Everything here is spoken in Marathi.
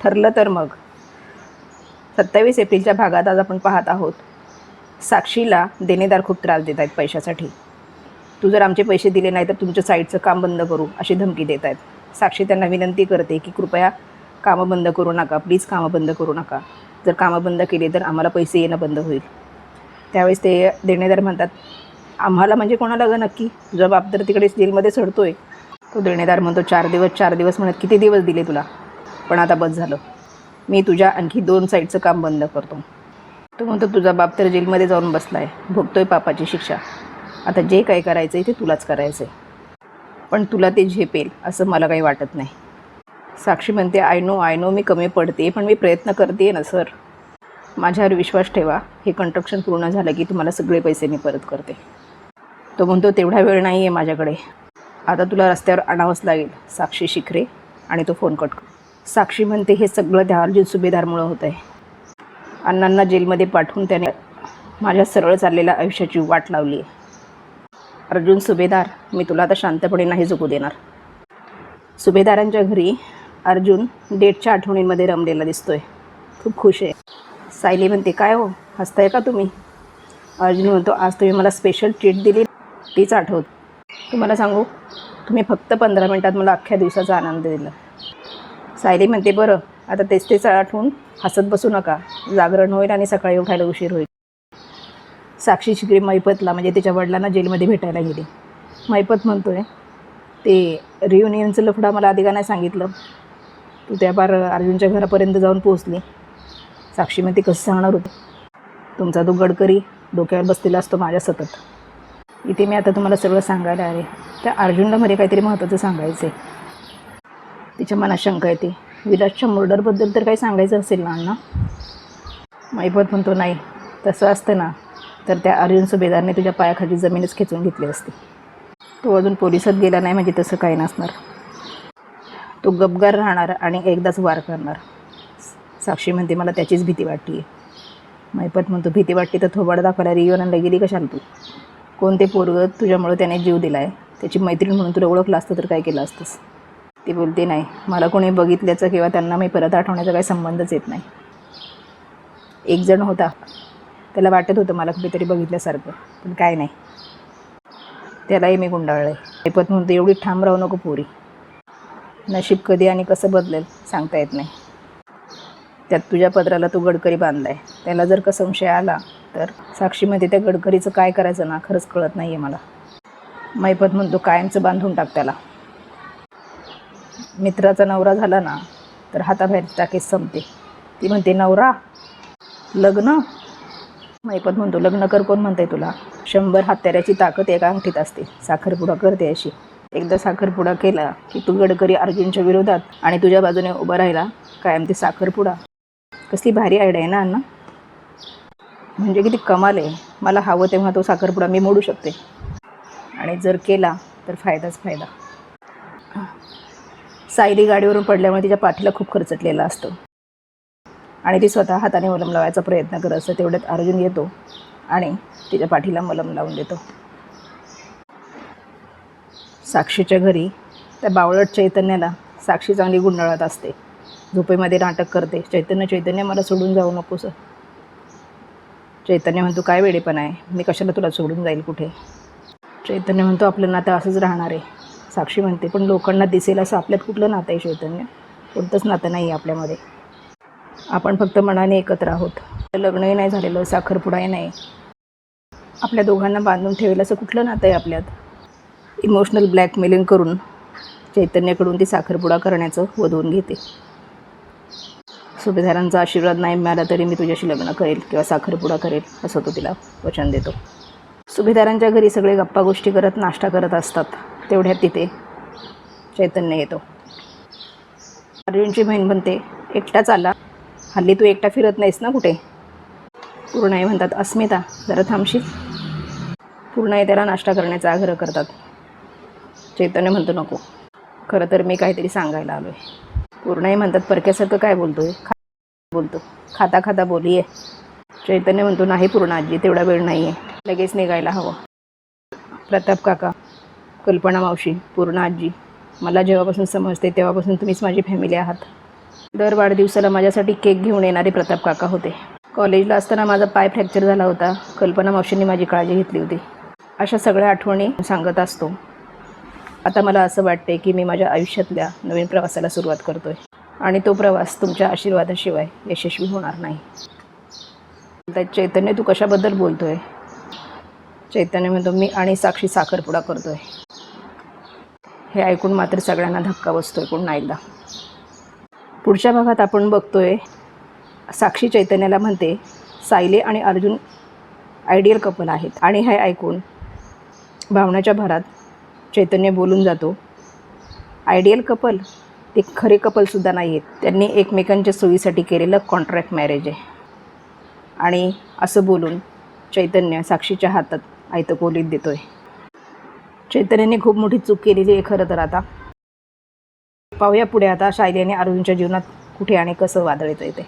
ठरलं तर मग. सत्तावीस एप्रिलच्या भागात आज आपण पाहत आहोत. साक्षीला देणेदार खूप त्रास देत आहेत पैशासाठी. तू जर आमचे पैसे दिले नाही तर तुमच्या साईटचं काम बंद करू अशी धमकी देत आहेत. साक्षी त्यांना विनंती करते की कृपया कामं बंद करू नका प्लीज कामं बंद करू नका. जर कामं बंद केली तर आम्हाला पैसे येणं बंद होईल. त्यावेळेस ते देणेदार म्हणतात आम्हाला म्हणजे कोणाला ग नक्की? तुझा बाप तर तिकडे जेलमध्ये चढतोय. तो देणेदार म्हणतो चार दिवस चार दिवस म्हणत किती दिवस दिले तुला? पण आता बस झालं. मी तुझ्या आणखी दोन साईडचं काम बंद करतो. तो म्हणतो तुझा बाप तर जेलमध्ये जाऊन बसला आहे भोगतोय पापाची शिक्षा. आता जे काय करायचं आहे ते तुलाच करायचं आहे पण तुला ते झेपेल असं मला काही वाटत नाही. साक्षी म्हणते आय नो आय नो मी कमी पडते पण मी प्रयत्न करते ना सर. माझ्यावर विश्वास ठेवा. हे कंस्ट्रक्शन पूर्ण झालं की तुम्हाला सगळे पैसे मी परत करते. तो म्हणतो तेवढा वेळ नाही आहे माझ्याकडे. आता तुला रस्त्यावर आणावंच लागेल साक्षी शिखरे आणि तो फोन कट कर साक्षी म्हणते हे सगळं त्या अर्जुन सुभेदारमुळं होतं आहे. अण्णांना जेलमध्ये पाठवून त्याने माझ्या सरळ चाललेल्या आयुष्याची वाट लावली आहे. अर्जुन सुभेदार मी तुला आता शांतपणे नाही झोपू देणार. सुभेदारांच्या घरी अर्जुन डेटच्या आठवणींमध्ये रमलेला दिसतोय. खूप खुश आहे. सायली म्हणते काय हो हसताय का तुम्ही? अर्जुन म्हणतो आज तुम्ही मला स्पेशल ट्रीट दिली. तीच आठवत. तुम्हाला सांगू तुम्ही फक्त पंधरा मिनटात मला अख्ख्या दिवसाचा आनंद दिला. सायली म्हणते बरं आता तेच तेच आठवून हसत बसू नका. जागरण होईल आणि सकाळी उठायला उशीर होईल. साक्षी शिकरी मैपतला म्हणजे तिच्या वडिलांना जेलमध्ये भेटायला गेली. मैपत म्हणतोय ते रियुनियनचं लफडा मला आधी का नाही सांगितलं? तू त्या पार अर्जुनच्या घरापर्यंत जाऊन पोहोचली. साक्षी म्हणते कसं सांगणार होते? तुमचा तो गडकरी डोक्यावर बसलेला असतो माझ्या सतत. इथे मी आता तुम्हाला सगळं सांगायला आले. त्या अर्जुनला मध्ये काहीतरी महत्त्वाचं सांगायचं आहे तिच्या मनात शंका येते. विराजच्या मर्डरबद्दल तर काही सांगायचं असेल ना अण्णा? मैपत म्हणतो नाही तसं असतं ना तर त्या अर्जुन सुभेदारने तुझ्या पायाखाली जमीनच खेचून घेतली असती. तो अजून पोलिसात गेला नाही म्हणजे तसं काही नसणार. तो गबगार राहणार आणि एकदाच वार करणार. साक्षी म्हणते मला त्याचीच भीती वाटते आहे मैपत म्हणतो भीती वाटते तर थोबाड दाखवायला रिओनला गेली का तू कोणते पोरग तुझ्यामुळं त्याने जीव दिला आहे त्याची मैत्रीण म्हणून तुला ओळखलं असतं तर काय केलं असतंस? ती बोलते नाही मला कोणी बघितल्याचं किंवा त्यांना मी परत आठवण्याचा काही संबंधच येत नाही. एक जण होता. त्याला वाटत होतं मला कुठेतरी बघितल्यासारखं पण काय नाही. त्यालाही मी गुंडाळलं आहे ऐपत म्हणतो एवढी ठाम राहू नको पोरी. नशीब कधी आणि कसं बदलेल सांगता येत नाही. त्यात तुझ्या पत्राला तू गडकरी बांधला आहे त्याला जर का संशय आला तर साक्षीमध्ये त्या गडकरीचं काय करायचं ना खरंच कळत नाही आहे मला. मैपत म्हणतो कायमचं बांधून टाक त्याला. मित्राचा नवरा झाला ना तर हाताबाहेर टाकेस संपते. ती म्हणते नवरा लग्न? मैपत म्हणतो लग्न कर कोण म्हणते तुला? शंभर हत्याऱ्याची ताकद एका अंगठीत असते. साखरपुडा करते अशी. एकदा साखरपुडा केला की तू गडकरी अर्जुनच्या विरोधात आणि तुझ्या बाजूने उभा राहिला कायम ते साखरपुडा. कसली भारी आयडिया आहे ना अण्णा? म्हणजे किती कमाल आहे. मला हवं तेव्हा तो साखरपुडा मी मोडू शकते. आणि जर केला तर फायदाच फायदा. सायली गाडीवरून पडल्यामुळे तिच्या पाठीला खूप खर्चटलेला असतो. आणि ती स्वतः हाताने मलम लावायचा प्रयत्न करत असते तेवढ्यात अर्जुन येतो आणि तिच्या पाठीला मलम लावून देतो. साक्षीच्या घरी त्या बावळट चैतन्याला साक्षी चांगली गुंडाळत असते. झोपेमध्ये नाटक करते. चैतन्य चैतन्य मला सोडून जाऊ नको सर. चैतन्य म्हणतो काय वेडेपण आहे. मी कशाला तुला सोडून जाईल कुठे? चैतन्य म्हणतो आपलं नातं असंच राहणार आहे. साक्षी म्हणते पण लोकांना दिसेल असं आपल्यात कुठलं नातं आहे चैतन्य? कोणतंच नातं नाही आहे आपल्यामध्ये. आपण फक्त मनाने एकत्र आहोत. लग्नही नाही झालेलं साखरपुडाही नाही. आपल्या दोघांना बांधून ठेवेल असं कुठलं नातं आहे आपल्यात? इमोशनल ब्लॅकमेलिंग करून चैतन्याकडून ती साखरपुडा करण्याचं वधवून घेते. सुभेदारांचा आशीर्वाद नाही मिळाला तरी मी तुझ्याशी लग्न करेल किंवा साखरपुडा करेल असं तो तिला वचन देतो. सुभेदारांच्या घरी सगळे गप्पा गोष्टी करत नाश्ता करत असतात. तेवढ्यात तिथे चैतन्य येतो. अर्जुनची बहीण म्हणते एकटाच आला हल्ली तू एकटा फिरत नाहीस ना कुठे? पूर्णाई म्हणतात अस्मिता जरा थांबशील पूर्णाई त्याला नाश्ता करण्याचा आग्रह करतात. चैतन्य म्हणतो नको. खरं तर मी काहीतरी सांगायला आलो आहे पूर्णाई म्हणतात परक्यासारखं काय बोलतोय? खा बोलतो. खाता खाता बोली आहे चैतन्य म्हणतो नाही पूर्ण आजी तेवढा वेळ नाही आहे लगेच निघायला हवं. प्रताप काका कल्पना मावशी पूर्ण आजी. मला जेव्हापासून समजते तेव्हापासून तुम्हीच माझी फॅमिली आहात. दर वाढदिवसाला माझ्यासाठी केक घेऊन येणारे प्रताप काका होते. कॉलेजला असताना माझा पाय फ्रॅक्चर झाला होता. कल्पना मावशींनी माझी काळजी घेतली होती. अशा सगळ्या आठवणी सांगत असतो. आता मला असं वाटते की मी माझ्या आयुष्यातल्या नवीन प्रवासाला सुरुवात करतोय. आणि तो प्रवास तुमच्या आशीर्वादाशिवाय यशस्वी होणार नाही. चैतन्य तू कशाबद्दल बोलतोय? चैतन्य म्हणतो मी आणि साक्षी साखरपुडा करतोय. हे ऐकून मात्र सगळ्यांना धक्का बसतोय पुन्हा एकदा. पुढच्या भागात आपण बघतोय साक्षी चैतन्याला म्हणते सायले आणि अर्जुन आयडियल कपल आहेत. आणि हे ऐकून भावनाच्या भरात चैतन्य बोलून जातो आयडियल कपल ते खरे कपलसुद्धा नाही आहेत त्यांनी एकमेकांच्या सोयीसाठी केलेलं कॉन्ट्रॅक्ट मॅरेज आहे. आणि असं बोलून चैतन्य साक्षीच्या हातात आयतकोलीत देतो आहे चैतन्याने खूप मोठी चूक केलेली आहे खरं तर आता. पाहूया पुढे आता शायली आणि अर्जुनच्या जीवनात कुठे आणि कसं वादळ येतं ते.